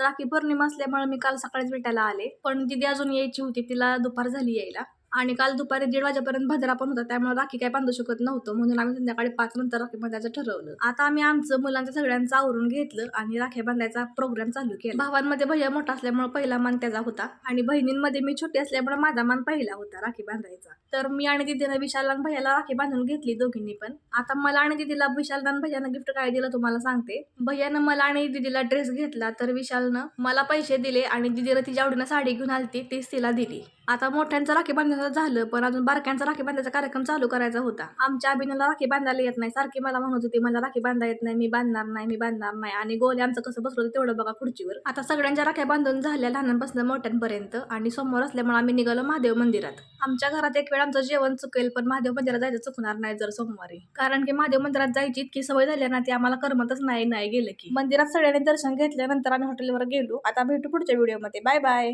राखी पौर्णिमा असल्यामुळे मी काल सकाळीच भेटायला आले. पण दिदी अजून यायची होती तिला दुपार झाली यायला. आणि काल दुपारी दीड वाजेपर्यंत भद्रा पण होता त्यामुळे राखी काय बांधू शकत नव्हतं. म्हणून आम्ही संध्याकाळी पाच नंतर राखी बांधायचं ठरवलं. आता आम्ही आमचं मुलांचं सगळ्यांचं आवरून घेतलं आणि राखी बांधायचा प्रोग्राम चालू केला. भावांमध्ये भैया मोठा असल्यामुळे पहिला मान त्याचा होता आणि बहिणींमध्ये मी छोटी असल्यामुळे माझा मान पहिला होता राखी बांधायचा. तर मी आणि दिदीनं विशाल भैयाला राखी बांधून घेतली दोघींनी पण. आता मला आणि दिदीला विशाल भैयानं गिफ्ट काय दिलं तुम्हाला सांगते. भैयानं मला आणि दिदीला ड्रेस घेतला तर विशालनं मला पैसे दिले आणि दिदीला तिच्या आवडीनं साडी घेऊन आलती तीच तिला दिली. आता मोठ्यांचं राखी बांधून सगळं झालं पण अजून बारक्यांचा राखी बांधायचा कार्यक्रम चालू करायचा होता. आमच्या अभिनयला राखी बांधायला येत नाही. सारखी मला म्हणत होती मला राखी बांधा येत नाही मी बांधणार नाही मी बांधणार नाही. आणि गोले आमचं कसं बसलो होतं तेवढं बघा खुर्चीवर. आता सगळ्यांच्या राख्या बांधून झाल्या लहानांपासून मोठ्यांपर्यंत आणि समोर असल्यामुळे आम्ही निघालो महादेव मंदिरात. आमच्या घरात एक वेळ आमचं जेवण चुकेल पण महादेव मंदिरात जायचं चुकणार नाही जर सोमवारी. कारण की महादेव मंदिरात जायची इतकी सवय झाली ना ती आम्हाला करमतच नाही नाही गेलं की. मंदिरात सगळ्यांनी दर्शन घेतल्यानंतर आम्ही हॉटेलवर गेलो. आता भेटू पुढच्या व्हिडिओमध्ये. Bye bye.